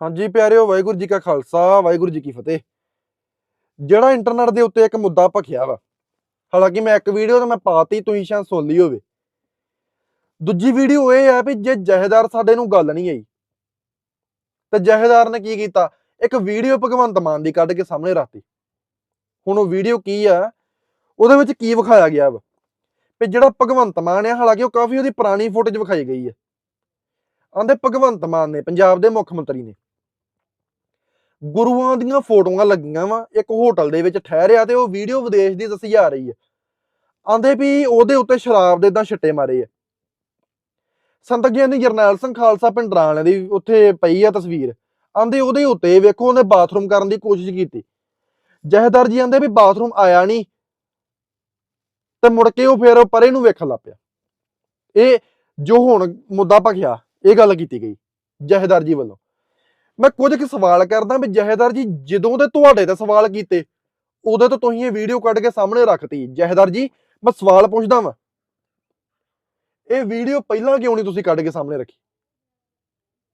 ਹਾਂਜੀ ਪਿਆਰਿਓ, ਵਾਹਿਗੁਰੂ ਜੀ ਕਾ ਖਾਲਸਾ, ਵਾਹਿਗੁਰੂ ਜੀ ਕੀ ਫਤਿਹ। ਜਿਹੜਾ ਇੰਟਰਨੈਟ ਦੇ ਉੱਤੇ ਇੱਕ ਮੁੱਦਾ ਭਖਿਆ ਵਾ, ਹਾਲਾਂਕਿ ਮੈਂ ਇੱਕ ਵੀਡੀਓ ਤਾਂ ਮੈਂ ਪਾਤੀ, ਤੁਸੀਂ ਸ਼ਾਇਦ ਸੁਣ ਲਈ ਹੋਵੇ। ਦੂਜੀ ਵੀਡੀਓ ਇਹ ਆ ਵੀ ਜੇ ਜਹੇਦਾਰ ਸਾਡੇ ਨੂੰ ਗੱਲ ਨਹੀਂ ਆਈ, ਤੇ ਜਹੇਦਾਰ ਨੇ ਕੀ ਕੀਤਾ? ਇੱਕ ਵੀਡੀਓ ਭਗਵੰਤ ਮਾਨ ਦੀ ਕੱਢ ਕੇ ਸਾਹਮਣੇ ਰੱਖਤੀ ਹੁਣ ਉਹ ਵੀਡੀਓ ਕੀ ਆ? ਉਹਦੇ ਵਿੱਚ ਕੀ ਵਿਖਾਇਆ ਗਿਆ ਵਾ? ਵੀ ਜਿਹੜਾ ਭਗਵੰਤ ਮਾਨ ਆ, ਹਾਲਾਂਕਿ ਉਹ ਕਾਫੀ ਉਹਦੀ ਪੁਰਾਣੀ ਫੁਟੇਜ ਵਿਖਾਈ ਗਈ ਹੈ ਆਂਦੇ ਭਗਵੰਤ ਮਾਨ ਨੇ, ਪੰਜਾਬ ਦੇ ਮੁੱਖ ਮੰਤਰੀ ਨੇ ਗੁਰੂਆਂ ਦੀਆਂ ਫੋਟੋਆਂ ਲੱਗੀਆਂ ਵਾ, ਇੱਕ ਹੋਟਲ ਦੇ ਵਿੱਚ ਠਹਿਰਿਆ ਤੇ ਉਹ ਵੀਡੀਓ ਵਿਦੇਸ਼ ਦੀ ਦੱਸੀ ਜਾ ਰਹੀ ਹੈ। ਆਂਦੇ ਵੀ ਉਹਦੇ ਉੱਤੇ ਸ਼ਰਾਬ ਦੇ ਇਦਾਂ ਛਿੱਟੇ ਮਾਰੇ ਆ। ਸੰਤ ਗਿਆਨੀ ਜਰਨੈਲ ਸਿੰਘ ਖਾਲਸਾ ਪਿੰਡਰਾਂ ਵਾਲਿਆਂ ਦੀ ਉੱਥੇ ਪਈ ਆ ਤਸਵੀਰ। ਆਂਦੇ ਉਹਦੇ ਉੱਤੇ ਵੇਖੋ ਉਹਨੇ ਬਾਥਰੂਮ ਕਰਨ ਦੀ ਕੋਸ਼ਿਸ਼ ਕੀਤੀ। ਜਹੇਦਾਰ ਜੀ ਆਂਦੇ ਵੀ ਬਾਥਰੂਮ ਆਇਆ ਨਹੀਂ ਤੇ ਮੁੜ ਕੇ ਉਹ ਫਿਰ ਪਰੇ ਨੂੰ ਵੇਖਣ ਲੱਗ ਪਿਆ। ਇਹ ਜੋ ਹੁਣ ਮੁੱਦਾ ਭਖਿਆ, ਇਹ ਗੱਲ ਕੀਤੀ ਗਈ ਜਹੇਦਾਰ ਜੀ ਵੱਲੋਂ। ਮੈਂ ਕੁਝ ਕੁ ਸਵਾਲ ਕਰਦਾ ਵੀ ਜਹੇਦਾਰ ਜੀ, ਜਦੋਂ ਦੇ ਤੁਹਾਡੇ ਤੇ ਸਵਾਲ ਕੀਤੇ, ਉਦੋਂ ਤੋਂ ਤੁਸੀਂ ਇਹ ਵੀਡੀਓ ਕੱਢ ਕੇ ਸਾਹਮਣੇ ਰੱਖਤੀ। ਜਹੇਦਾਰ ਜੀ, ਮੈਂ ਸਵਾਲ ਪੁੱਛਦਾ ਵਾਂ। ਇਹ ਵੀਡੀਓ ਪਹਿਲਾਂ ਕਿਉਂ ਨਹੀਂ ਤੁਸੀਂ ਕੱਢ ਕੇ ਸਾਹਮਣੇ ਰੱਖੀ?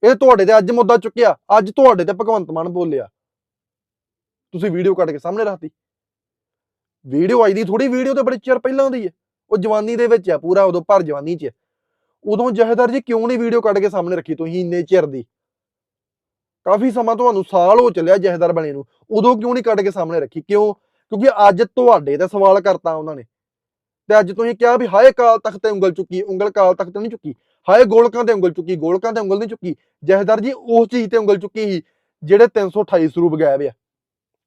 ਇਹ ਤੁਹਾਡੇ ਤੇ ਅੱਜ ਮੁੱਦਾ ਚੁੱਕਿਆ, ਅੱਜ ਤੁਹਾਡੇ ਤੇ ਭਗਵੰਤ ਮਾਨ ਬੋਲਿਆ। ਤੁਸੀਂ ਵੀਡੀਓ ਕੱਢ ਕੇ ਸਾਹਮਣੇ ਰੱਖਤੀ। ਵੀਡੀਓ ਆਈ ਦੀ ਥੋੜੀ ਵੀਡੀਓ ਤੇ ਬੜੇ ਚਿਰ ਪਹਿਲਾਂ ਦੀ ਹੈ। ਉਹ ਜਵਾਨੀ ਦੇ ਵਿੱਚ ਆ ਪੂਰਾ ਉਦੋਂ ਭਰ ਜਵਾਨੀ 'ਚ ਉਦੋਂ ਜਹੇਦਾਰ ਜੀ ਕਿਉਂ ਨਹੀਂ ਵੀਡੀਓ ਕੱਢ ਕੇ ਸਾਹਮਣੇ ਰੱਖੀ ਤੁਸੀਂ ਇੰਨੇ ਚਿਰ ਦੀ? ਕਾਫੀ ਸਮਾਂ ਤੁਹਾਨੂੰ ਸਾਲ ਹੋ ਚੱਲਿਆ ਜਹੇਦਾਰ ਬਣੇ ਨੂੰ। ਉਦੋਂ ਕਿਉਂ ਨਹੀਂ ਕੱਢ ਕੇ ਸਾਹਮਣੇ ਰੱਖੀ? ਕਿਉਂ? ਕਿਉਂਕਿ ਅੱਜ ਤੁਹਾਡੇ ਤੇ ਸਵਾਲ ਕਰਤਾ ਉਹਨਾਂ ਨੇ। ਤੇ ਅੱਜ ਤੁਸੀਂ ਕਿਹਾ ਵੀ ਹਾਏ ਕਾਲ ਤਖਤ ਤੇ ਉਂਗਲ ਚੁੱਕੀ, ਉਂਗਲ ਕਾਲ ਤਖਤ ਤੇ ਨਹੀਂ ਚੁੱਕੀ। ਹਾਏ ਗੋਲਕਾਂ ਤੇ ਉਂਗਲ ਚੁੱਕੀ, ਗੋਲਕਾਂ ਤੇ ਉਂਗਲ ਨਹੀਂ ਚੁੱਕੀ। ਜਹੇਦਾਰ ਜੀ, ਉਸ ਚੀਜ਼ ਤੇ ਉਂਗਲ ਚੁੱਕੀ ਸੀ, ਜਿਹੜੇ 328 ਸਰੂਪ ਗਾਇਬ ਆ।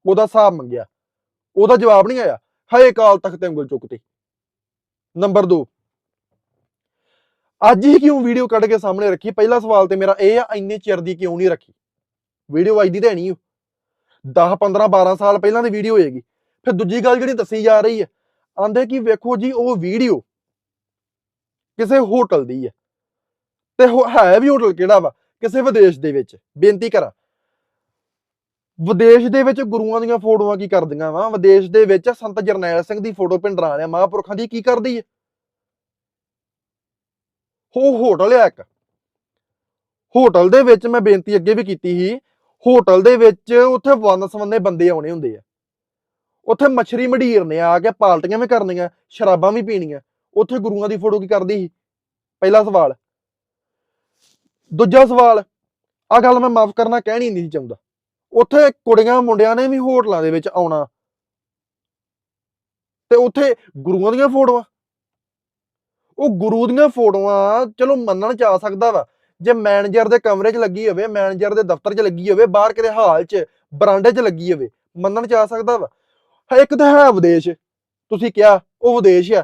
ਉਹਦਾ ਹਿਸਾਬ ਮੰਗਿਆ। ਉਹਦਾ ਜਵਾਬ ਨਹੀਂ ਆਇਆ। ਹਾਏ ਕਾਲ ਤਖਤ ਤੇ ਉਂਗਲ ਚੁੱਕਤੀ। ਨੰਬਰ 2 ਅੱਜ ਹੀ ਕਿਉਂ ਵੀਡੀਓ ਕੱਢ ਕੇ ਸਾਹਮਣੇ ਰੱਖੀ? ਪਹਿਲਾ ਸਵਾਲ ਤੇ ਮੇਰਾ ਇਹ ਆ, ਇੰਨੇ ਚਿਰ ਦੀ ਕਿਉਂ ਨਹੀਂ ਰੱਖੀ? ਵੀਡੀਓ ਅੱਜ ਦੀ ਤਾਂ ਨਹੀਂ 10 15 12 ਸਾਲ ਪਹਿਲਾਂ ਦੀ ਵੀਡੀਓ ਹੋਏਗੀ। ਫਿਰ ਦੂਜੀ ਗੱਲ ਜਿਹੜੀ ਦੱਸੀ ਜਾ ਰਹੀ ਹੈ, ਆਂਦੇ ਕਿ ਵੇਖੋ ਜੀ, ਉਹ ਵੀਡੀਓ ਕਿਸੇ ਹੋਟਲ ਦੀ ਹੈ। ਤੇ ਉਹ ਹੈ ਵੀ ਹੋਟਲ ਕਿਹੜਾ ਵਾ? ਕਿਸੇ ਵਿਦੇਸ਼ ਦੇ ਵਿੱਚ। ਬੇਨਤੀ ਕਰਾਂ। ਵਿਦੇਸ਼ ਦੇ ਵਿੱਚ ਗੁਰੂਆਂ ਦੀਆਂ ਫੋਟੋਆਂ ਕੀ ਕਰਦੀਆਂ ਵਾ? ਵਿਦੇਸ਼ ਦੇ ਵਿੱਚ ਸੰਤ ਜਰਨੈਲ ਸਿੰਘ ਦੀ ਫੋਟੋ ਪਿੰਡਰਾਂ ਵਾਲਿਆਂ ਮਹਾਂਪੁਰਖਾਂ ਦੀ ਕੀ ਕਰਦੀ ਹੈ? ਉਹ ਹੋਟਲ ਆ ਇੱਕ। ਹੋਟਲ ਦੇ ਵਿੱਚ ਮੈਂ ਬੇਨਤੀ ਅੱਗੇ ਵੀ ਕੀਤੀ ਸੀ ਹੋਟਲ ਦੇ ਵਿੱਚ ਉੱਥੇ ਵੰਨ ਸਵੰਨੇ ਬੰਦੇ ਆਉਣੇ ਹੁੰਦੇ ਆ। ਉੱਥੇ ਮੱਛਰੀ ਮਡੀਰ ਨੇ ਆ ਕੇ ਪਾਲਟੀਆਂ ਵੀ ਕਰਨੀਆਂ, ਸ਼ਰਾਬਾਂ ਵੀ ਪੀਣੀਆਂ। ਉੱਥੇ ਗੁਰੂਆਂ ਦੀ ਫੋਟੋ ਕੀ ਕਰਦੀ ਸੀ? ਪਹਿਲਾ ਸਵਾਲ। ਦੂਜਾ ਸਵਾਲ ਆ ਗੱਲ ਮੈਂ ਮਾਫ ਕਰਨਾ ਕਹਿਣੀ ਨਹੀਂ ਸੀ ਚਾਹੁੰਦਾ। ਉੱਥੇ ਕੁੜੀਆਂ ਮੁੰਡਿਆਂ ਨੇ ਵੀ ਹੋਟਲਾਂ ਦੇ ਵਿੱਚ ਆਉਣਾ। ਤੇ ਉੱਥੇ ਗੁਰੂਆਂ ਦੀਆਂ ਫੋਟੋਆਂ। ਉਹ ਗੁਰੂ ਦੀਆਂ ਫੋਟੋਆਂ ਚਲੋ ਮੰਨਣ ਚ ਆ ਸਕਦਾ ਵਾ। ਜੇ ਮੈਨੇਜਰ ਦੇ ਕਮਰੇ 'ਚ ਲੱਗੀ ਹੋਵੇ ਮੈਨੇਜਰ ਦੇ ਦਫ਼ਤਰ 'ਚ ਲੱਗੀ ਹੋਵੇ, ਬਾਹਰ ਕਿਤੇ ਹਾਲ 'ਚ, ਬਰਾਂਡੇ 'ਚ ਲੱਗੀ ਹੋਵੇ, ਮੰਨਣ ਚ ਆ ਸਕਦਾ ਵਾ। ਇੱਕ ਤਾਂ ਹੈ ਵਿਦੇਸ਼, ਤੁਸੀਂ ਕਿਹਾ, ਉਹ ਵਿਦੇਸ਼ ਆ।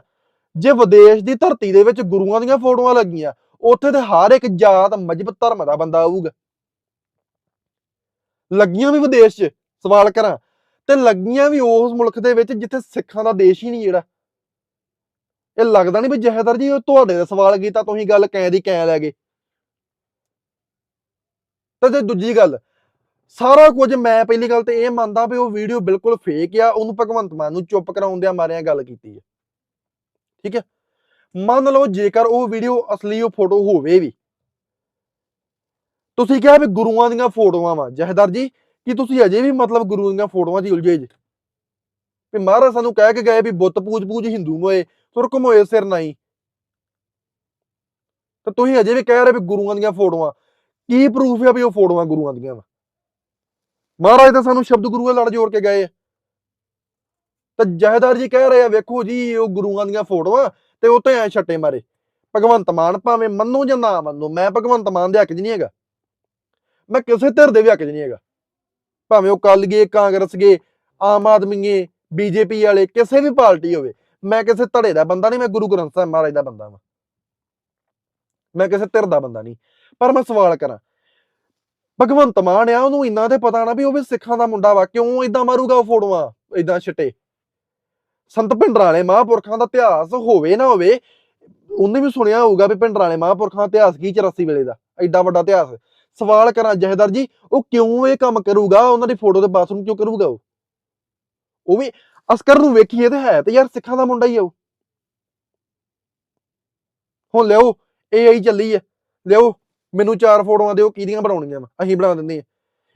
ਜੇ ਵਿਦੇਸ਼ ਦੀ ਧਰਤੀ ਦੇ ਵਿੱਚ ਗੁਰੂਆਂ ਦੀਆਂ ਫੋਟੋਆਂ ਲੱਗੀਆਂ, ਉੱਥੇ ਤੇ ਹਰ ਇੱਕ ਜਾਤ, ਮਜ਼ਬ, ਧਰਮ ਦਾ ਬੰਦਾ ਆਊਗਾ। ਲੱਗੀਆਂ ਵੀ ਵਿਦੇਸ਼ 'ਚ, ਸਵਾਲ ਕਰਾਂ, ਤੇ ਲੱਗੀਆਂ ਵੀ ਉਸ ਮੁਲਕ ਦੇ ਵਿੱਚ ਜਿੱਥੇ ਸਿੱਖਾਂ ਦਾ ਦੇਸ਼ ਹੀ ਨਹੀਂ ਜਿਹੜਾ। ਇਹ ਲੱਗਦਾ ਨਹੀਂ ਵੀ ਜਹੇਦਾਰ ਜੀ, ਉਹ ਤੁਹਾਡੇ ਦਾ ਸਵਾਲ ਕੀਤਾ, ਤੁਸੀਂ ਗੱਲ ਕੈਂ ਦੀ ਕੈਂ ਲੈ ਗਏ ਤੇ ਦੂਜੀ ਗੱਲ, ਸਾਰਾ ਕੁਝ ਮੈਂ ਪਹਿਲੀ ਗੱਲ ਤੇ ਇਹ ਮੰਨਦਾ ਵੀ ਉਹ ਵੀਡੀਓ ਬਿਲਕੁਲ ਫੇਕ ਆ, ਉਹਨੂੰ ਭਗਵੰਤ ਮਾਨ ਨੂੰ ਚੁੱਪ ਕਰਾਉਂਦਿਆਂ ਮਾਰਿਆਂ ਗੱਲ ਕੀਤੀ ਹੈ ਠੀਕ ਹੈ ਮੰਨ ਲਓ ਜੇਕਰ ਉਹ ਵੀਡੀਓ ਅਸਲੀ ਉਹ ਫੋਟੋ ਹੋਵੇ ਵੀ। ਤੁਸੀਂ ਕਿਹਾ ਵੀ ਗੁਰੂਆਂ ਦੀਆਂ ਫੋਟੋਆਂ ਵਾ, ਜਹੇਦਾਰ ਜੀ, ਕਿ ਤੁਸੀਂ ਅਜੇ ਵੀ ਮਤਲਬ ਗੁਰੂਆਂ ਦੀਆਂ ਫੋਟੋਆਂ 'ਚ ਉਲਝੇ ਜੇ? ਵੀ ਮਹਾਰਾਜ ਸਾਨੂੰ ਕਹਿ ਕੇ ਗਏ ਵੀ ਬੁੱਤ ਪੂਜ ਪੂਜ ਹਿੰਦੂ ਮੋਏ ਤੁਰਕ ਮੋਏ ਸਿਰ ਨਹੀਂ। ਤਾਂ ਤੁਸੀਂ ਅਜੇ ਵੀ ਕਹਿ ਰਹੇ ਵੀ ਗੁਰੂਆਂ ਦੀਆਂ ਫੋਟੋਆਂ ਕੀ ਪ੍ਰੂਫ ਆ ਵੀ ਉਹ ਫੋਟੋਆਂ ਗੁਰੂਆਂ ਦੀਆਂ ਵਾ? ਮਹਾਰਾਜ ਤਾਂ ਸਾਨੂੰ ਸ਼ਬਦ ਗੁਰੂ ਨਾਲ ਜੋੜ ਕੇ ਗਏ ਆ। ਤੇ ਜਹੇਦਾਰ ਜੀ ਕਹਿ ਰਹੇ ਆ, ਵੇਖੋ ਜੀ, ਉਹ ਗੁਰੂਆਂ ਦੀਆਂ ਫੋਟੋਆਂ ਤੇ ਉੱਤੇ ਐ ਛੱਟੇ ਮਾਰੇ। ਭਗਵੰਤ ਮਾਨ ਭਾਵੇਂ ਮੰਨੂ ਜਾਂ ਨਾ ਮੰਨੂ, ਮੈਂ ਭਗਵੰਤ ਮਾਨ ਦੇ ਹੱਕ 'ਚ ਨਹੀਂ ਹੈਗਾ। ਮੈਂ ਕਿਸੇ ਧਿਰ ਦੇ ਵੀ ਹੱਕ 'ਚ ਨਹੀਂ ਹੈਗਾ। ਭਾਵੇਂ ਉਹ ਕੱਲ ਗਏ, ਕਾਂਗਰਸ ਗਏ, ਆਮ ਆਦਮੀ ਗਏ, ਬੀਜੇਪੀ ਵਾਲੇ, ਕਿਸੇ ਵੀ ਪਾਰਟੀ ਹੋਵੇ, ਮੈਂ ਕਿਸੇ ਧੜੇ ਦਾ ਬੰਦਾ ਨਹੀਂ, ਮੈਂ ਗੁਰੂ ਗ੍ਰੰਥ ਸਾਹਿਬ ਮਹਾਰਾਜ ਦਾ ਬੰਦਾ ਵਾਂ। ਮੈਂ ਕਿਸੇ ਧਿਰ ਦਾ ਬੰਦਾ ਨਹੀਂ। ਪਰ ਮੈਂ ਸਵਾਲ ਕਰਾਂ। ਭਗਵੰਤ ਮਾਨ ਆ, ਉਹਨੂੰ ਇੰਨਾ ਤੇ ਪਤਾ ਨਾ ਵੀ ਉਹ ਵੀ ਸਿੱਖਾਂ ਦਾ ਮੁੰਡਾ ਵਾ, ਕਿਉਂ ਇਦਾਂ ਮਾਰੂਗਾ ਉਹ ਫੋਟੋਆਂ ਇਦਾਂ ਛਿੱਟੇ। ਸੰਤ ਭਿੰਡਰਾਂ ਵਾਲੇ ਮਹਾਂਪੁਰਖਾਂ ਦਾ ਇਤਿਹਾਸ ਹੋਵੇ ਨਾ ਹੋਵੇ, ਉਹਨੇ ਵੀ ਸੁਣਿਆ ਹੋਊਗਾ ਵੀ ਭਿੰਡਰਾਂ ਵਾਲੇ ਮਹਾਂਪੁਰਖਾਂ ਦਾ ਇਤਿਹਾਸ ਕੀ 84 ਵੇਲੇ ਦਾ ਐਡਾ ਵੱਡਾ ਇਤਿਹਾਸ। ਸਵਾਲ ਕਰਾਂ ਜਹੇਦਾਰ ਜੀ, ਉਹ ਕਿਉਂ ਇਹ ਕੰਮ ਕਰੂਗਾ? ਉਹਨਾਂ ਦੀ ਫੋਟੋ ਤੇ ਬਾਥਰੂਮ ਕਿਉਂ ਕਰੂਗਾ ਉਹ? ਉਹ ਵੀ ਅਸਕਰ ਨੂੰ ਵੇਖੀਏ ਤੇ ਹੈ ਤੇ ਯਾਰ ਸਿੱਖਾਂ ਦਾ ਮੁੰਡਾ ਹੀ ਆ ਉਹ। ਹੁਣ ਲਿਓ ਇਹ ਆਈ ਚੱਲੀ ਹੈ ਲਿਓ ਮੈਨੂੰ ਚਾਰ ਫੋਟੋਆਂ ਦਿਓ, ਕਿਹਦੀਆਂ ਬਣਾਉਣੀਆਂ ਵਾ? ਅਸੀਂ ਬਣਾ ਦਿੰਦੇ ਆ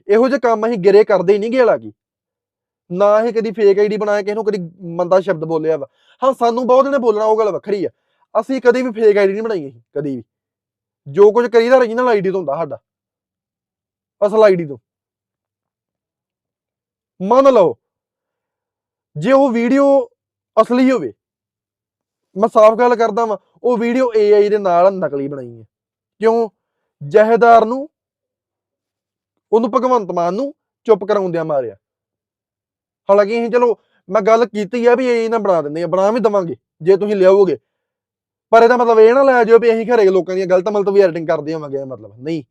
ਇਹੋ ਜਿਹੇ ਕੰਮ ਅਸੀਂ ਗਿਰੇ ਕਰਦੇ ਹੀ ਨਹੀਂ ਗੇਲਾ ਕੀ। ਨਾ ਇਹ ਕਦੀ ਫੇਕ ਆਈਡੀ ਬਣਾਇਆ, ਕਿਸੇ ਨੂੰ ਕਦੀ ਮੰਦਾ ਸ਼ਬਦ ਬੋਲਿਆ ਵਾ। ਹਾਂ, ਸਾਨੂੰ ਬਹੁਤ ਨੇ ਬੋਲਣਾ, ਉਹ ਗੱਲ ਵੱਖਰੀ ਆ। ਅਸੀਂ ਕਦੀ ਵੀ ਫੇਕ ਆਈਡੀ ਨਹੀਂ ਬਣਾਈ ਅਸੀਂ, ਕਦੀ ਵੀ। ਜੋ ਕੁਝ ਕਰੀਦਾ origignal ਆਈਡੀ ਤੋਂ ਹੁੰਦਾ ਸਾਡਾ। ਅਸਲ ਆਈਡੀ ਤੋਂ। ਮੰਨ ਲਓ, ਜੇ ਉਹ ਵੀਡੀਓ ਅਸਲੀ ਹੋਵੇ, ਮੈਂ ਸਾਫ਼ ਗੱਲ ਕਰਦਾ ਵਾਂ, ਉਹ ਵੀਡੀਓ AI ਦੇ ਨਾਲ ਨਕਲੀ ਬਣਾਈ ਹੈ ਕਿਉਂ? ਜਹੇਦਾਰ ਨੂੰ, ਉਹਨੂੰ ਭਗਵੰਤ ਮਾਨ ਨੂੰ ਚੁੱਪ ਕਰਾਉਂਦਿਆਂ ਮਾਰਿਆ। ਹਾਲਾਂਕਿ ਅਸੀਂ ਚਲੋ, ਮੈਂ ਗੱਲ ਕੀਤੀ ਆ ਵੀ AI ਨਾ ਬਣਾ ਦਿੰਦੇ ਆ, ਬਣਾ ਵੀ ਦਵਾਂਗੇ, ਜੇ ਤੁਸੀਂ ਲਿਆਓਗੇ। ਪਰ ਇਹਦਾ ਮਤਲਬ ਇਹ ਨਾ ਲੈ ਜਾਓ ਵੀ ਅਸੀਂ ਘਰੇ ਲੋਕਾਂ ਦੀਆਂ ਗਲਤ ਮਲਤ ਵੀ ਐਡੀਟਿੰਗ ਕਰਦੇ ਹੋਵਾਂਗੇ ਮਤਲਬ ਨਹੀਂ।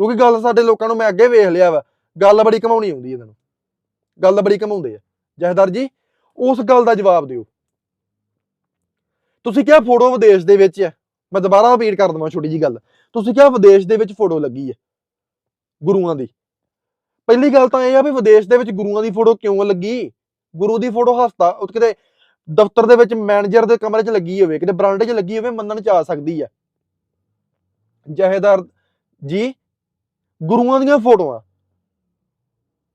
ਕਿਉਂਕਿ ਗੱਲ ਸਾਡੇ ਲੋਕਾਂ ਨੂੰ ਮੈਂ ਅੱਗੇ ਵੇਖ ਲਿਆ ਵਾ, ਗੱਲ ਬੜੀ ਕਮਾਉਣੀ ਆਉਂਦੀ ਇਹਨਾਂ। ਨੂੰ ਗੱਲ ਬੜੀ ਕਮਾਉਂਦੇ ਆ। ਜਹੇਦਾਰ ਜੀ, ਉਸ ਗੱਲ ਦਾ ਜਵਾਬ ਦਿਓ। ਤੁਸੀਂ ਕਿਹਾ ਫੋਟੋ ਵਿਦੇਸ਼ ਦੇ ਵਿੱਚ ਹੈ ਮੈਂ ਦੁਬਾਰਾ ਰਿਪੀਟ ਕਰ ਦਵਾਂ ਛੋਟੀ ਜੀ ਗੱਲ। ਤੁਸੀਂ ਕਿਹਾ ਵਿਦੇਸ਼ ਦੇ ਵਿੱਚ ਫੋਟੋ ਲੱਗੀ ਹੈ, ਗੁਰੂਆਂ ਦੀ। ਪਹਿਲੀ ਗੱਲ ਤਾਂ ਇਹ ਆ ਵੀ ਵਿਦੇਸ਼ ਦੇ ਵਿੱਚ ਗੁਰੂਆਂ ਦੀ ਫੋਟੋ ਕਿਉਂ ਲੱਗੀ? ਗੁਰੂ ਦੀ ਫੋਟੋ ਹਸਤਾ ਉਹ ਕਿਤੇ ਦਫ਼ਤਰ ਦੇ ਵਿੱਚ ਮੈਨੇਜਰ ਦੇ ਕਮਰੇ 'ਚ ਲੱਗੀ ਹੋਵੇ, ਕਿਤੇ ਬਰਾਂਡੇ 'ਚ ਲੱਗੀ ਹੋਵੇ, ਮੰਨਣ 'ਚ ਆ ਸਕਦੀ ਹੈ। ਜਹੇਦਾਰ ਜੀ, ਗੁਰੂਆਂ ਦੀਆਂ ਫੋਟੋਆਂ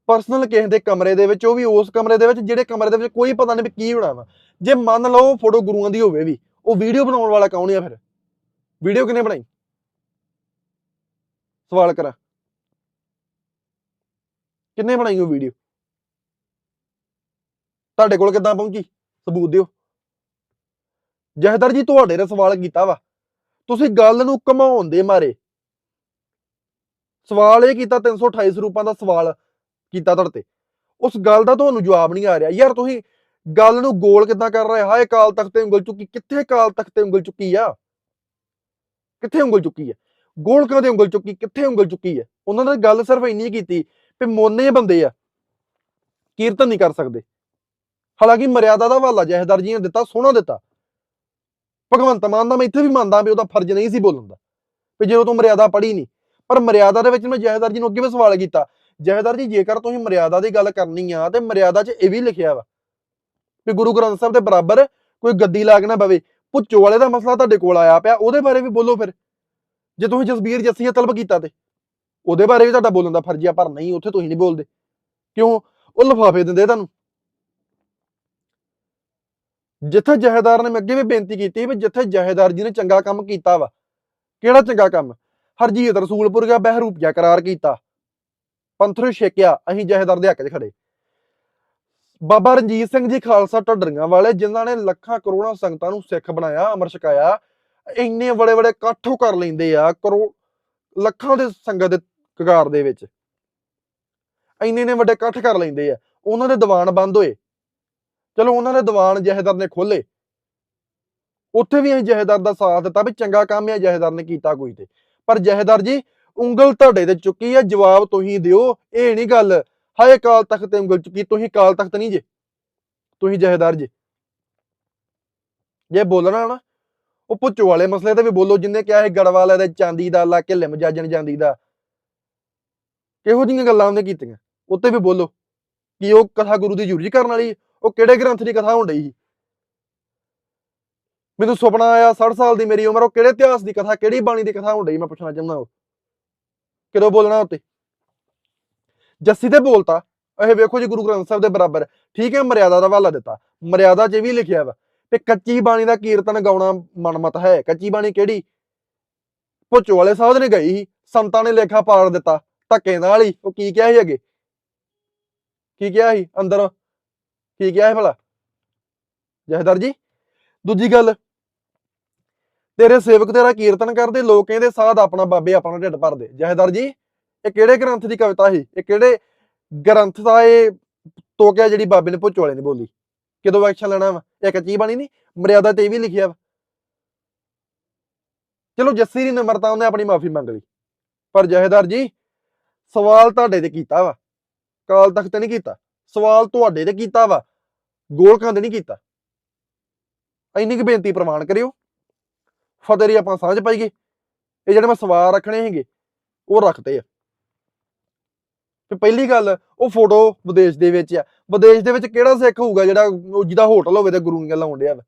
ਪਰਸਨਲ ਕਿਸੇ ਦੇ ਕਮਰੇ ਦੇ ਵਿੱਚ, ਉਹ ਵੀ ਉਸ ਕਮਰੇ ਦੇ ਵਿੱਚ, ਜਿਹੜੇ ਕਮਰੇ ਦੇ ਵਿੱਚ ਕੋਈ ਪਤਾ ਨਹੀਂ ਵੀ ਕੀ ਹੋਣਾ ਵਾ ਜੇ ਮੰਨ ਲਓ ਫੋਟੋ ਗੁਰੂਆਂ ਦੀ ਹੋਵੇ ਵੀ, ਉਹ ਵੀਡੀਓ ਬਣਾਉਣ ਵਾਲਾ ਕੌਣ ਆ ਫਿਰ? ਵੀਡੀਓ ਕਿਨੇ ਬਣਾਈ? ਸਵਾਲ ਕਰਾਂ। ਕਿੰਨੇ ਬਣਾਈ ਉਹ ਵੀਡੀਓ? ਤੁਹਾਡੇ ਕੋਲ ਕਿੱਦਾਂ ਪਹੁੰਚੀ? ਸਬੂਤ ਦਿਓ। ਜਹਦਰ ਜੀ, ਤੁਹਾਡੇ ਨੇ ਸਵਾਲ ਕੀਤਾ ਵਾ। ਤੁਸੀਂ ਗੱਲ ਨੂੰ ਘਮਾਉਣ ਦੇ ਮਾਰੇ। ਸਵਾਲ ਇਹ ਕੀਤਾ 328 ਸਰੂਪਾਂ ਦਾ ਸਵਾਲ ਕੀਤਾ ਤੁਹਾਡੇ ਤੇ। ਉਸ ਗੱਲ ਦਾ ਤੁਹਾਨੂੰ ਜਵਾਬ ਨਹੀਂ ਆ ਰਿਹਾ। ਯਾਰ ਤੁਸੀਂ ਗੱਲ ਨੂੰ ਗੋਲ ਕਿੱਦਾਂ ਕਰ ਰਹੇ? ਹਾਏ, ਕਾਲ ਤਖਤ ਤੇ ਉਂਗਲ ਚੁੱਕੀ। ਕਿੱਥੇ ਕਾਲ ਤਖਤ ਤੇ ਉਂਗਲ ਚੁੱਕੀ ਆ? ਕਿੱਥੇ ਉਂਗਲ ਚੁੱਕੀ ਹੈ? ਗੋਲਕਾਂ ਤੇ ਉਂਗਲ ਚੁੱਕੀ? ਕਿੱਥੇ ਉਂਗਲ ਚੁੱਕੀ ਹੈ? ਉਹਨਾਂ ਨੇ ਗੱਲ ਸਿਰਫ ਇੰਨੀ ਕੀਤੀ ਵੀ ਮੋਨੇ ਬੰਦੇ ਆ, ਕੀਰਤਨ ਨਹੀਂ ਕਰ ਸਕਦੇ। ਹਾਲਾਂਕਿ ਮਰਿਆਦਾ ਦਾ ਹਵਾਲਾ ਜਹੇਦਾਰ ਜੀ ਨੇ ਦਿੱਤਾ, ਸੋਹਣਾ ਦਿੱਤਾ। ਭਗਵੰਤ ਮਾਨ ਦਾ ਮੈਂ ਇੱਥੇ ਵੀ ਮੰਨਦਾ ਵੀ ਉਹਦਾ ਫਰਜ਼ ਨਹੀਂ ਸੀ ਬੋਲਣ ਦਾ, ਵੀ ਜਦੋਂ ਤੂੰ ਮਰਿਆਦਾ ਪੜ੍ਹੀ ਨਹੀਂ ਪਰ ਮਰਿਆਦਾ ਦੇ ਵਿੱਚ ਮੈਂ ਜਹੇਦਾਰ ਜੀ ਨੂੰ ਅੱਗੇ ਵੀ ਸਵਾਲ ਕੀਤਾ, ਜਹੇਦਾਰ ਜੀ, ਜੇਕਰ ਤੁਸੀਂ ਮਰਿਆਦਾ ਦੀ ਗੱਲ ਕਰਨੀ ਆ, ਤੇ ਮਰਿਆਦਾ 'ਚ ਇਹ ਵੀ ਲਿਖਿਆ ਵਾ ਵੀ ਗੁਰੂ ਗ੍ਰੰਥ ਸਾਹਿਬ ਦੇ ਬਰਾਬਰ ਕੋਈ ਗੱਦੀ ਲਾਗ ਨਾ ਪਵੇ ਪੁੱਚੋ ਵਾਲੇ ਦਾ ਮਸਲਾ ਤੁਹਾਡੇ ਕੋਲ ਆਇਆ ਪਿਆ, ਉਹਦੇ ਬਾਰੇ ਵੀ ਬੋਲੋ ਫਿਰ। ਜੇ ਤੁਸੀਂ ਜਸਬੀਰ ਜੱਸੀਆ ਤਲਬ ਕੀਤਾ ਤੇ, ਉਹਦੇ ਬਾਰੇ ਵੀ ਤੁਹਾਡਾ ਬੋਲਣ ਦਾ ਫਰਜ਼ ਆ, ਪਰ ਨਹੀਂ, ਉੱਥੇ ਤੁਸੀਂ ਨਹੀਂ ਬੋਲਦੇ। ਕਿਉਂ? ਉਹ ਲਿਫਾਫੇ ਦਿੰਦੇ ਤੁਹਾਨੂੰ। ਜਿੱਥੇ ਜਹੇਦਾਰ ਨੇ ਮੈਂ ਅੱਗੇ ਵੀ ਬੇਨਤੀ ਕੀਤੀ ਵੀ ਜਿੱਥੇ ਜਹੇਦਾਰ ਜੀ ਨੇ ਚੰਗਾ ਕੰਮ ਕੀਤਾ ਵਾ, ਕਿਹੜਾ ਚੰਗਾ ਕੰਮ? ਹਰਜੀਤ ਰਸੂਲਪੁਰ ਗਿਆ ਬਹਿਰੂਪ ਕਰਾਰ ਕੀਤਾ। ਪੰਥਰ ਛੇਕਿਆ, ਅਸੀਂ ਜਹੇਦਾਰ ਦੇ ਹੱਕ 'ਚ ਖੜੇ। ਬਾਬਾ ਰਣਜੀਤ ਸਿੰਘ ਜੀ ਖਾਲਸਾ ਢੱਡਰੀਆਂ ਵਾਲੇ, ਜਿਨ੍ਹਾਂ ਨੇ ਲੱਖਾਂ ਕਰੋੜਾਂ ਸੰਗਤਾਂ ਨੂੰ ਸਿੱਖ ਬਣਾਇਆ, ਅਮਰ ਛਕਾਇਆ, ਇੰਨੇ ਬੜੇ ਬੜੇ ਇਕੱਠੋ ਕਰ ਲੈਂਦੇ ਆ, ਕਰੋ, ਲੱਖਾਂ ਦੇ ਸੰਗਤ ਦੇ ਕਗਾਰ ਦੇ ਵਿੱਚ। ਇੰਨੇ ਨੇ ਵੱਡੇ ਇਕੱਠ ਕਰ ਲੈਂਦੇ ਆ। ਉਹਨਾਂ ਦੇ ਦੀਵਾਨ ਬੰਦ ਹੋਏ। ਚਲੋ ਉਹਨਾਂ ਦੇ ਦੀਵਾਨ ਜਹੇਦਾਰ ਨੇ ਖੋਲੇ ਉੱਥੇ ਵੀ ਅਸੀਂ ਜਹੇਦਾਰ ਦਾ ਸਾਥ ਦਿੱਤਾ ਵੀ ਚੰਗਾ ਕੰਮ ਹੈ ਜਹੇਦਾਰ ਨੇ ਕੀਤਾ ਕੋਈ ਤੇ। ਪਰ ਜਹੇਦਾਰ ਜੀ, ਉਂਗਲ ਤੁਹਾਡੇ ਤੇ ਚੁੱਕੀ ਹੈ ਜਵਾਬ ਤੁਸੀਂ ਦਿਓ, ਇਹ ਨਹੀਂ ਗੱਲ ਹਾਏ ਕਾਲ ਤਖਤ ਤੇ ਉਂਗਲ ਚੁੱਕੀ ਤੁਸੀਂ ਕਾਲ ਤਖਤ ਨਹੀਂ ਜੇ, ਤੁਸੀਂ ਜਹੇਦਾਰ ਜੇ। ਜੇ ਬੋਲਣਾ ਨਾ, ਉਹ ਪੁੱਚੋ ਵਾਲੇ ਮਸਲੇ ਤੇ ਵੀ ਬੋਲੋ, ਜਿੰਨੇ ਕਿਹਾ ਇਹ ਗੜਵਾਲਾ ਦੇ ਚਾਂਦੀ ਦਾ, ਲਾ ਕੇ ਲਿਮ ਜਾਜਣ ਜਾਂਦੀ ਦਾ। ਕਿਹੋ ਜਿਹੀਆਂ ਗੱਲਾਂ ਉਹਨੇ ਕੀਤੀਆਂ? ਉੱਤੇ ਵੀ ਬੋਲੋ, ਕਿ ਉਹ ਕਥਾ ਗੁਰੂ ਦੀ ਜ਼ਰੂਰੀ ਕਰਨ ਵਾਲੀ, ਉਹ ਕਿਹੜੇ ਗ੍ਰੰਥ ਦੀ ਕਥਾ ਹੋਣ ਡਈ ਸੀ? ਮੈਨੂੰ ਸੁਪਨਾ ਆਇਆ 60 ਸਾਲ ਦੀ ਮੇਰੀ ਉਮਰ, ਉਹ ਕਿਹੜੇ ਇਤਿਹਾਸ ਦੀ ਕਥਾ, ਕਿਹੜੀ ਬਾਣੀ ਦੀ ਕਥਾ ਹੋਣ ਡਈ, ਮੈਂ ਪੁੱਛਣਾ ਚਾਹੁੰਦਾ ਉਹ। ਕਿਦੋਂ ਬੋਲਣਾ ਉੱਤੇ? ਜੱਸੀ ਤੇ ਬੋਲਤਾ, ਇਹ ਵੇਖੋ ਜੀ ਗੁਰੂ ਗ੍ਰੰਥ ਸਾਹਿਬ ਦੇ ਬਰਾਬਰ, ਠੀਕ ਹੈ, ਮਰਿਆਦਾ ਦਾ ਹਵਾਲਾ ਦਿੱਤਾ। ਮਰਿਆਦਾ 'ਚ ਵੀ ਲਿਖਿਆ ਵਾ ਤੇ ਕੱਚੀ ਬਾਣੀ ਦਾ ਕੀਰਤਨ ਗਾਉਣਾ ਮਨਮਤ ਹੈ। ਕੱਚੀ ਬਾਣੀ ਕਿਹੜੀ? ਭੁੱਚੋ ਵਾਲੇ ਸਾਹਿਬ ਨੇ ਗਈ ਸੀ, ਸੰਤਾਂ ਨੇ ਲੇਖਾ ਪਾੜ ਦਿੱਤਾ, ਧੱਕੇ ਨਾਲ ਹੀ। ਉਹ ਕੀ ਕਿਹਾ ਸੀ ਅੱਗੇ? ਕੀ ਕਿਹਾ ਸੀ ਅੰਦਰ? ਕੀ ਕਿਹਾ ਸੀ ਭਲਾ? ਜਹਦਰ ਜੀ, ਦੂਜੀ ਗੱਲ, ਤੇਰੇ ਸੇਵਕ ਤੇਰਾ ਕੀਰਤਨ ਕਰਦੇ, ਲੋਕ ਕਹਿੰਦੇ, ਸਾਧ ਆਪਣਾ ਬਾਬੇ ਆਪਣਾ ਢਿੱਡ ਭਰਦੇ। ਜਹਦਰ ਜੀ ਇਹ ਕਿਹੜੇ ਗ੍ਰੰਥ ਦੀ ਕਵਿਤਾ ਸੀ? ਇਹ ਕਿਹੜੇ ਗ੍ਰੰਥ ਦਾ ਇਹ ਤੋਕਿਆ ਜਿਹੜੀ ਬਾਬੇ ਨੇ ਭੁੱਚ ਵਾਲੇ ਨੇ ਬੋਲੀ? ਕਿਦੋਂ ਐਕਸ਼ਨ ਲੈਣਾ ਵਾ? ਇਹ ਚੀਜ਼ ਬਣੀ ਨਹੀਂ ਮਰਿਆਦਾ ਤੇ ਇਹ ਵੀ ਲਿਖਿਆ ਵਾ। ਚਲੋ ਜੱਸੀ ਦੀ ਨਮਰਤਾ ਉਹਨੇ ਆਪਣੀ ਮਾਫੀ ਮੰਗ ਲਈ। ਪਰ ਜਹੇਦਾਰ ਜੀ, ਸਵਾਲ ਤੁਹਾਡੇ ਤੇ ਕੀਤਾ ਵਾ। ਕਾਲ ਤੱਕ ਤੇ ਨਹੀਂ ਕੀਤਾ। ਸਵਾਲ ਤੁਹਾਡੇ ਤੇ ਕੀਤਾ ਵਾ। ਗੋਲਕਾਂ ਤੇ ਨਹੀਂ ਕੀਤਾ। ਇੰਨੀ ਕੁ ਬੇਨਤੀ ਪ੍ਰਮਾਣ ਕਰਿਓ। ਫਤਿਹ ਆਪਾਂ ਸਾਂਝ ਪਾਈਏ। ਇਹ ਜਿਹੜੇ ਮੈਂ ਸਵਾਲ ਰੱਖਣੇ ਹੈਗੇ ਉਹ ਰੱਖਦੇ ਆ। ਤੇ ਪਹਿਲੀ ਗੱਲ, ਉਹ ਫੋਟੋ ਵਿਦੇਸ਼ ਦੇ ਵਿੱਚ ਆ। ਵਿਦੇਸ਼ ਦੇ ਵਿੱਚ ਕਿਹੜਾ ਸਿੱਖ ਹੋਊਗਾ ਜਿਹੜਾ ਉਹ ਜਿਹਦਾ ਹੋਟਲ ਹੋਵੇ ਤੇ ਗੁਰੂ ਦੀਆਂ ਲਾਉਣ ਡਿਆ ਵਾ?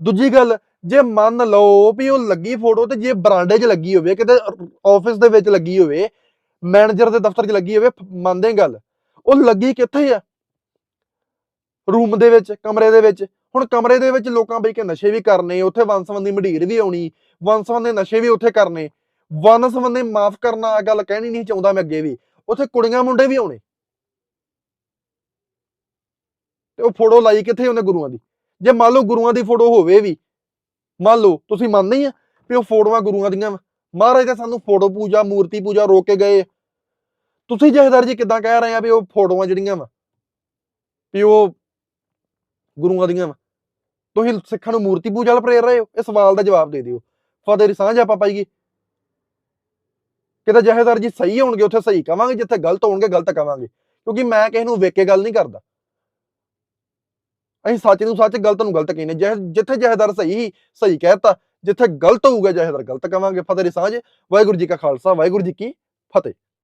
ਦੂਜੀ ਗੱਲ, ਜੇ ਮੰਨ ਲਓ ਵੀ ਉਹ ਲੱਗੀ ਫੋਟੋ ਤੇ ਜੇ ਬਰਾਂਡੇ 'ਚ ਲੱਗੀ ਹੋਵੇ, ਕਿਤੇ ਆਫਿਸ ਦੇ ਵਿੱਚ ਲੱਗੀ ਹੋਵੇ ਮੈਨੇਜਰ ਦੇ ਦਫ਼ਤਰ 'ਚ ਲੱਗੀ ਹੋਵੇ ਮੰਨਦੇ ਗੱਲ, ਉਹ ਲੱਗੀ ਕਿੱਥੇ ਆ? ਰੂਮ ਦੇ ਵਿੱਚ, ਕਮਰੇ ਦੇ ਵਿੱਚ। ਹੁਣ ਕਮਰੇ ਦੇ ਵਿੱਚ ਲੋਕਾਂ ਬਈ ਕੇ ਨਸ਼ੇ ਵੀ ਕਰਨੇ, ਉੱਥੇ ਵੰਸਵੰਦੀ ਮਢੀਰ ਵੀ ਆਉਣੀ ਵੰਸਵੰਦੇ ਨਸ਼ੇ ਵੀ ਉੱਥੇ ਕਰਨੇ ਵੰਸਵੰਦੇ ਮਾਫ ਕਰਨਾ ਗੱਲ ਕਹਿਣੀ ਨਹੀਂ ਚਾਹੁੰਦਾ ਮੈਂ ਅੱਗੇ ਵੀ। ਉੱਥੇ ਕੁੜੀਆਂ ਮੁੰਡੇ ਵੀ ਆਉਣੇ। ਤੇ ਉਹ ਫੋਟੋ ਲਾਈ ਕਿੱਥੇ ਉਹਨੇ ਗੁਰੂਆਂ ਦੀ? ਜੇ ਮੰਨ ਲਓ ਗੁਰੂਆਂ ਦੀ ਫੋਟੋ ਹੋਵੇ ਵੀ, ਮੰਨ ਲਓ ਤੁਸੀਂ ਮੰਨਦੇ ਹੀ ਆ ਵੀ ਉਹ ਫੋਟੋਆਂ ਗੁਰੂਆਂ ਦੀਆਂ ਵਾਂ। ਮਹਾਰਾਜ ਤਾਂ ਸਾਨੂੰ ਫੋਟੋ ਪੂਜਾ, ਮੂਰਤੀ ਪੂਜਾ ਰੋਕ ਕੇ ਗਏ ਤੁਸੀਂ ਜਹੇਦਾਰ ਜੀ ਕਿਦਾਂ ਕਹਿ ਰਹੇ ਆ ਵੀ ਉਹ ਫੋਟੋਆਂ ਜਿਹੜੀਆਂ ਵਾ, ਵੀ ਉਹ ਗੁਰੂਆਂ ਦੀਆਂ ਵਾ। ਤੁਸੀਂ ਸਿੱਖਾਂ ਨੂੰ ਮੂਰਤੀ ਪੂਜਾ ਵੱਲ ਪ੍ਰੇਰ ਰਹੇ ਹੋ, ਇਹ ਸਵਾਲ ਦਾ ਜਵਾਬ ਦੇ ਦਿਓ। ਫਤਿਹ ਦੀ ਸਾਂਝ ਆਪਾਂ ਪਾਈਏ। ਕਿਤੇ ਜਹੇਦਾਰ ਜੀ ਸਹੀ ਹੋਣਗੇ, ਉੱਥੇ ਸਹੀ ਕਵਾਂਗੇ, ਜਿੱਥੇ ਗਲਤ ਹੋਣਗੇ, ਗਲਤ ਕਵਾਂਗੇ। ਕਿਉਂਕਿ ਮੈਂ ਕਿਸੇ ਨੂੰ ਵੇਖ ਕੇ ਗੱਲ ਨਹੀਂ ਕਰਦਾ। ਅਸੀਂ ਸੱਚ ਨੂੰ ਸੱਚ, ਗਲਤ ਨੂੰ ਗਲਤ ਕਹਿੰਦੇ। ਜਹ, ਜਿੱਥੇ ਜਹੇਦਾਰ ਸਹੀ ਸਹੀ ਕਹਿਤਾ, ਜਿੱਥੇ ਗਲਤ ਹੋਊਗਾ ਜਹੇਦਾਰ ਗਲਤ ਕਵਾਂਗੇ। ਫਤਿਹ ਦੀ ਸਾਂਝ, ਵਾਹਿਗੁਰੂ ਜੀ ਕਾ ਖਾਲਸਾ, ਵਾਹਿਗੁਰੂ ਜੀ ਕੀ ਫਤਿਹ।